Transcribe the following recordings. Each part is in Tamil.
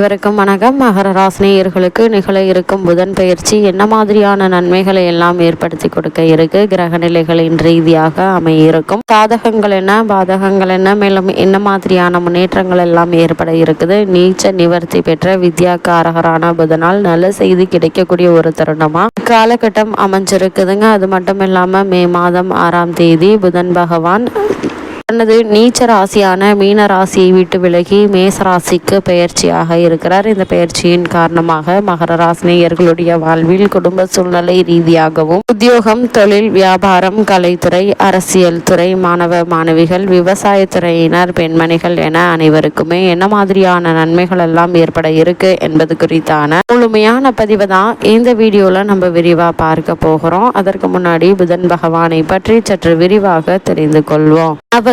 இவருக்கும் வணக்கம். மகர ராசினியர்களுக்கு நிகழ இருக்கும் புதன் பயிற்சி என்ன மாதிரியான நன்மைகளை எல்லாம் ஏற்படுத்தி கொடுக்க இருக்கு? கிரக நிலைகளின் ரீதியாக அமையிருக்கும். சாதகங்கள் என்ன? பாதகங்கள் என்ன? மேலும் என்ன மாதிரியான முன்னேற்றங்கள் எல்லாம் ஏற்பட இருக்குது? நீச்ச நிவர்த்தி பெற்ற வித்யாக்காரகரான புதனால் நல்ல செய்தி கிடைக்கக்கூடிய ஒரு தருணமா? காலகட்டம் அமைஞ்சிருக்குதுங்க. அது மட்டும் இல்லாம மே மாதம் ஆறாம் தேதி புதன் பகவான் தனது நீச்ச ராசியான மீன ராசியை விட்டு விலகி மேச ராசிக்கு பெயர்ச்சியாக இருக்கிறார். இந்த பெயர்ச்சியின் காரணமாக மகர ராசினியர்களுடைய வாழ்வில் குடும்ப சூழ்நிலை ரீதியாகவும் உத்தியோகம் தொழில் வியாபாரம் கலைத்துறை அரசியல் துறை மாணவ மாணவிகள் விவசாயத்துறையினர் பெண்மணிகள் என அனைவருக்குமே என்ன மாதிரியான நன்மைகள் எல்லாம் ஏற்பட இருக்கு என்பது குறித்தான முழுமையான பதிவு தான் இந்த வீடியோல நம்ம விரிவா பார்க்க போகிறோம். அதற்கு முன்னாடி புதன் பகவானை பற்றி சற்று விரிவாக தெரிந்து கொள்வோம். அவ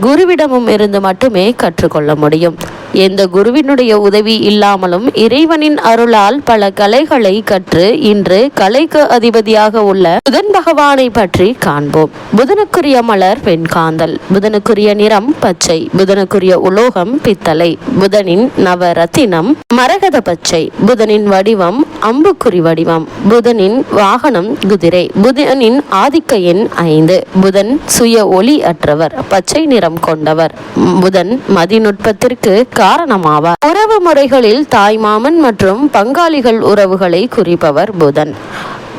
குருவிடமும் இருந்து மட்டுமே கற்றுக்கொள்ள முடியும். எந்த குருவினுடைய உதவி இல்லாமலும் இறைவனின் அருளால் பல கலைகளை கற்று இன்று கலைக்கு அதிபதியாக உள்ள புதன் பகவானை பற்றி காண்போம். புதனுக்குரிய மலர் வெண்காந்தல் புதனுக்குரிய நிறம் பச்சை. புதனுக்குரிய உலோகம் பித்தளை. புதனின் நவரத்தினம் மரகத பச்சை. புதனின் வடிவம் அம்புக்குறி வடிவம். புதனின் வாகனம் குதிரை. புதனின் ஆதிக்க எண் ஐந்து. புதன் சுய ஒளி அற்றவர். பச்சை நிறம் கொண்டவர். புதன் மதிநுட்பத்திற்கு காரணமாவார். உறவு முறைகளில் தாய்மாமன் மற்றும் பங்காளிகள் உறவுகளை குறிப்பவர் புதன்.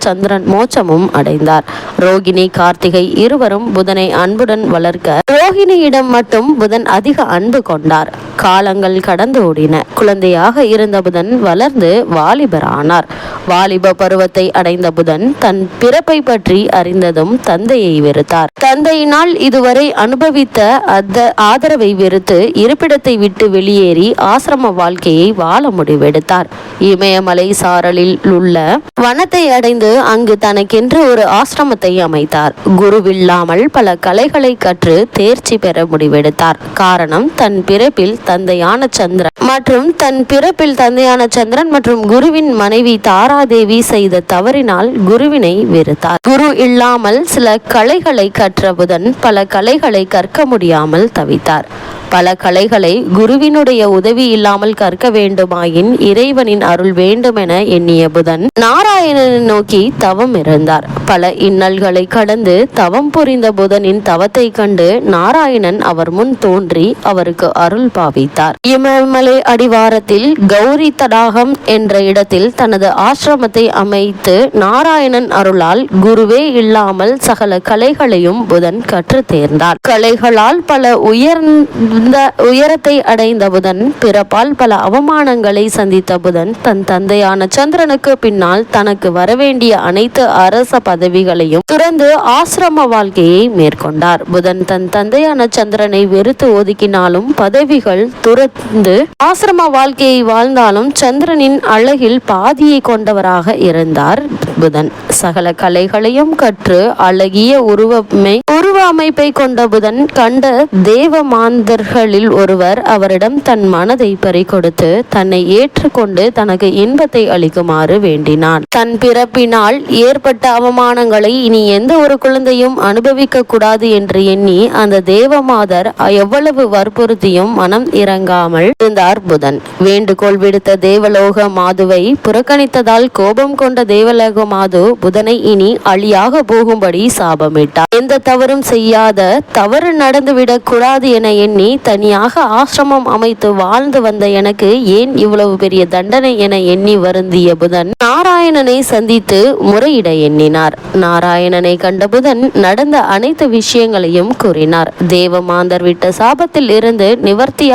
சந்திரன் மோட்சமும் அடைந்தார். ரோகிணி கார்த்திகை இருவரும் புதனை அன்புடன் வளர்க்க ரோகிணியிடம் மட்டும் புதன் அதிக அன்பு கொண்டார். காலங்கள் கடந்து ஓடின. குழந்தையாக இருந்த புதன் வளர்ந்து வாலிபர் ஆனார் வாலிப பருவத்தை அடைந்த புதன் தன் பிறப்பை பற்றி அறிந்ததும் தந்தையை வெறுத்தார். தந்தையினால் இதுவரை அனுபவித்த அந்த ஆதரவை வெறுத்து இருப்பிடத்தை விட்டு வெளியேறி ஆசிரம வாழ்க்கையை வாழ முடிவெடுத்தார். இமயமலை சாரலில் உள்ள வனத்தை அடைந்து அங்கு தனக்கென்று ஒரு ஆசிரமத்தை அமைத்தார். குருவில்லாமல் பல கலைகளை கற்று தேர்ச்சி பெற முடிவெடுத்தார். காரணம் தன் பிறப்பில் தந்தையான சந்திரன். மற்றும் தன் பிறப்பில் தந்தையான சந்திரன் மற்றும் குருவின் மனைவி தாராதேவி செய்த தவறினால் குருவினை வெறுத்தார். குரு இல்லாமல் சில கலைகளை கற்ற புதன் பல கலைகளை கற்க முடியாமல் தவித்தார். பல கலைகளை குருவினுடைய உதவி இல்லாமல் கற்க வேண்டுமாயின் இறைவனின் அருள் வேண்டுமென எண்ணிய புதன் நாராயணனை நோக்கி தவம் இருந்தார். பல இன்னல்களை கடந்து தவம் புரிந்த புதனின் தவத்தை கண்டு நாராயணன் அவர் முன் தோன்றி அவருக்கு அருள் பாவித்தார் இமயமலை அடிவாரத்தில் கௌரி தடாகம் என்ற இடத்தில் தனது ஆசிரமத்தை அமைத்து நாராயணன் அருளால் குருவே இல்லாமல் சகல கலைகளையும் புதன் கற்று தேர்ந்தார். கலைகளால் பல உயர்ந்த உயரத்தை அடைந்த புதன் பிறப்பால் பல அவமானங்களை சந்தித்த புதன் தன் தந்தையான சந்திரனுக்கு பின்னால் தனக்கு வரவேண்டிய அனைத்து அரச பதவிகளையும் துறந்து ஆசிரம வாழ்க்கையை மேற்கொண்டார். புதன் தன் தந்தையான சந்திரனை வெறுத்து ஒதுக்கினாலும் பதவிகள் துறந்து ஆசிரம வாழ்க்கையை வாழ்ந்தாலும் சந்திரனின் அழகில் பாதியை கொண்டவராக இருந்தார் புதன். சகல கலைகளையும் கற்று அழகிய உருவமை உருவ அமைப்பை கொண்ட புதன் கண்ட தேவ மாந்தர்களில் ஒருவர் அவரிடம் தன் மனதை பறிகொடுத்து தன்னை ஏற்றுக்கொண்டு தனக்கு இன்பத்தை அளிக்குமாறு வேண்டினான். தன் பிறப்பினால் ஏற்பட்ட அவமானங்களை இனி எந்த ஒரு குழந்தையும் அனுபவிக்க கூடாது என்று எண்ணி அந்த தேவமாதர் எவ்வளவு வற்புறுத்தியும் மனம் இறங்காமல் இருந்தார் புதன். வேண்டுகோள் விடுத்த தேவலோக மாதுவை புறக்கணித்ததால் கோபம் கொண்ட தேவலோக மாது புதனை இனி அழியாக போகும்படி சாபமிட்டார். எந்த தவறும் செய்யாத தவறு நடந்துவிடக் கூடாது என எண்ணி தனியாக ஆசிரமம் அமைத்து வாழ்ந்து வந்த எனக்கு ஏன் இவ்வளவு பெரிய தண்டனை என எண்ணி வருந்திய புதன் நாராயணனை சந்தித்து முறையிட எண்ணினார். நாராயணனை கண்ட புதன் நடந்த அனைத்து விஷயங்களையும் கூறினார். தேவமாந்தர் விட்ட சாபத்தில் இருந்து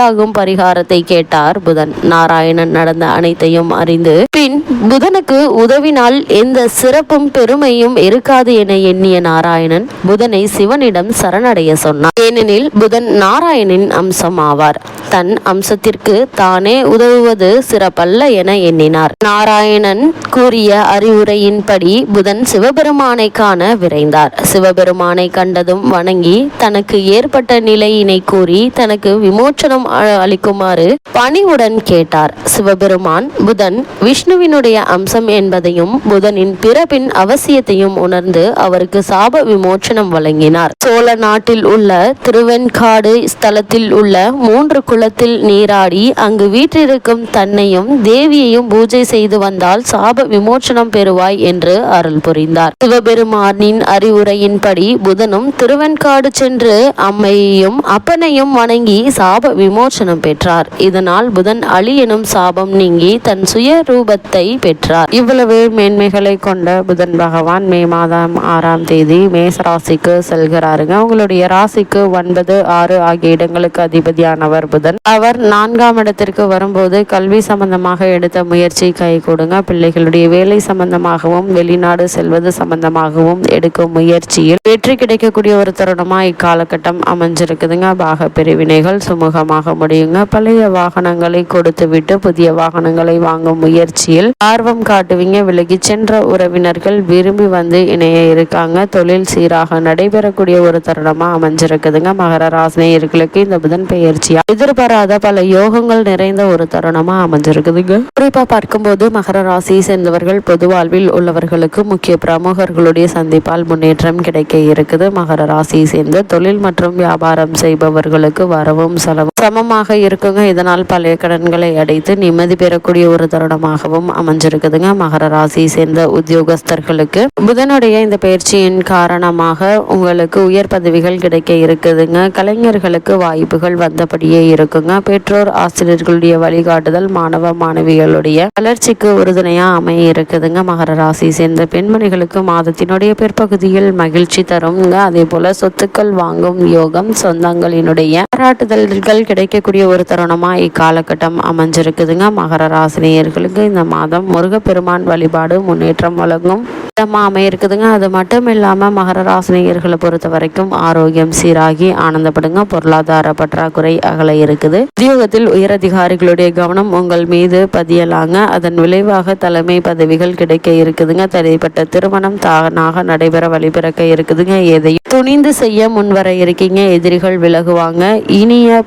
நிவர்த்தியாகும் பரிகாரத்தை கேட்டார் புதன். நாராயணன் நடந்த அனைத்தையும் அறிந்து பின் புதனுக்கு உதவினால் எந்த சிறப்பும் பெருமையும் இருக்காது என எண்ணிய நாராயணன் புதனை சிவனிடம் சரணடைய சொன்னார் ஏனெனில் புதன் நாராயணின் அம்சம் ஆவார் தன் அம்சத்திற்கு தானே உதவுவது சிறப்பல்ல என எண்ணினார். நாராயணன் கூறிய அறிவுரையின்படி புதன் சிவபெருமானை காண விரைந்தார். சிவபெருமானை கண்டதும் வணங்கி தனக்கு ஏற்பட்ட நிலையினை கூறி தனக்கு விமோச்சனம் அளிக்குமாறு பணிவுடன் கேட்டார். சிவபெருமான் புதன் விஷ்ணுவினுடைய அம்சம் என்பதையும் புதனின் பிறப்பின் அவசியத்தையும் உணர்ந்து அவருக்கு சாப விமோச்சனம் வழங்கினார். சோழ நாட்டில் உள்ள திருவெண்காடு ஸ்தலத்தில் உள்ள மூன்று குளத்தில் நீராடி அங்கு வீற்றிருக்கும் தன்னையும் தேவியையும் பூஜை செய்து வந்தால் சாப விமோச்சனம் பெறுவாய் என்று அருள் புரிந்தார். சிவபெருமானின் அறிவுரையின்படி புதனும் திருவெண்காடு சென்று அம்மையையும் அப்பனையும் வணங்கி சாப விமோச்சனம் பெற்றார். இதனால் புதன் அலி எனும் சாபம் நீங்கி தன் சுய ரூபத்தை பெற்றார். இவ்வளவு மேன்மைகளை கொண்ட புதன் பகவான் மே மாதம் ஆறாம் தேதி மேச ராசிக்கு செல்கிறாருங்க. உங்களுடைய ராசிக்கு ஒன்பது ஆறு ஆகிய இடங்களுக்கு அதிபதியானவர் புதன். அவர் நான்காம் இடத்திற்கு வரும்போது கல்வி சம்பந்தமாக எடுத்த முயற்சி கை கொடுங்க. பிள்ளைகளுடைய வேலை சம்பந்தமாகவும் வெளிநாடு செல்வது சம்பந்தமாகவும் எடுக்கும் முயற்சியில் வெற்றி கிடைக்கக்கூடிய ஒரு தருணமா இக்காலகட்டம் அமைஞ்சிருக்குதுங்க. பாக பிரிவினைகள் சுமூகமாக முடியுங்க. பழைய வாகனங்களை கொடுத்து விட்டு புதிய வாகனங்களை வாங்கும் முயற்சியில் ஆர்வம் காட்டுவீங்க. விலகி சென்ற உறவினர்கள் விரும்பி வந்து இணைய இருக்காங்க. தொழில் சீராக நடைபெறக்கூடிய ஒரு தருணமா அமைஞ்சிருக்குதுங்க. மகர ராசினியர்களுக்கு இந்த புதன் பெயர்ச்சியா எதிர்பாராத பல யோகங்கள் நிறைந்த ஒரு தருணமா அமைஞ்சிருக்குதுங்க. குறிப்பா பார்க்கும்போது மகர ராசியை சேர்ந்தவர்கள் பொது வாழ்வில் உள்ளவர்களுக்கு முக்கிய பிரமுகர்களுடைய சந்திப்பால் முன்னேற்றம் கிடைக்க இருக்குது. மகர ராசியை சேர்ந்த தொழில் மற்றும் வியாபாரம் செய்பவர்களுக்கு வரவும் செலவும் சமமாக இருக்குங்க. இதனால் பழைய கடன்களை அடைத்து நிம்மதி பெறக்கூடிய ஒரு தருணமாகவும் அமைஞ்சிருக்குதுங்க. மகர ராசியை சேர்ந்த உத்தியோகஸ்தர்களுக்கு புதனுடைய இந்த பயிற்சியின் காரணமாக உங்களுக்கு உயர் பதவிகள் கிடைக்க இருக்குதுங்க. கலைஞர்களுக்கு வாய்ப்புகள் வந்தபடியே இருக்குங்க. பெற்றோர் ஆசிரியர்களுடைய வழிகாட்டுதல் மாணவ மாணவிகளுடைய வளர்ச்சிக்கு உறுதுணையா அமைய இருக்குதுங்க. மகர ராசி சேர்ந்த பெண்மணிகளுக்கு மாதத்தினுடைய பிற்பகுதியில் மகிழ்ச்சி தரும்ங்க அதே போல சொத்துக்கள் வாங்கும் யோகம் சொந்தங்களினுடைய பாராட்டுதல்கள் கிடைக்கக்கூடிய ஒரு தருணமா இக்காலகட்டம் அமைஞ்சிருக்குதுங்க. மகர ராசினியர்களுக்கு இந்த மாதம் முருகப்பெருமான் வழிபாடு முன்னேற்றம் வழங்கும் இடமா அமையிருக்குதுங்க. அது மட்டும் இல்லாமல் மகர ராசினியர்களை பொறுத்த வரைக்கும் ஆரோக்கியம் சீராகி ஆனந்தப்படுங்க. பொருளாதார பற்றாக்குறை அகல இருக்குது. உத்தியோகத்தில் உயரதிகாரிகளுடைய கவனம் உங்கள் மீது பதியலாங்க. அதன் விளைவாக தலைமை பதவிகள் கிடைக்க இருக்குதுங்க. தடைப்பட்ட திருமணம் தானாக நடைபெற வழிபிறக்க இருக்குதுங்க. எதையும் துணிந்து செய்ய முன்வர இருக்கீங்க. எதிரிகள் விலகுவாங்க. இனிய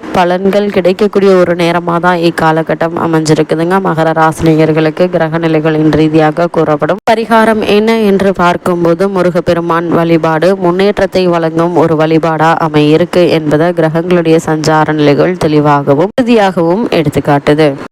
பலன்கள் கிடைக்கக்கூடிய ஒரு நேரமாக தான் இக்காலகட்டம் அமைஞ்சிருக்குதுங்க. மகர ராசினியர்களுக்கு கிரக நிலைகளின் ரீதியாக கூறப்படும். பரிகாரம் என்ன என்று பார்க்கும்போது முருகப்பெருமான் வழிபாடு முன்னேற்றத்தை வழங்கும் ஒரு வழிபாடா அமையிருக்கு என்பதை கிரகங்களுடைய சஞ்சார நிலைகள் தெளிவாகவும் உறுதியாகவும் எடுத்துக்காட்டுது.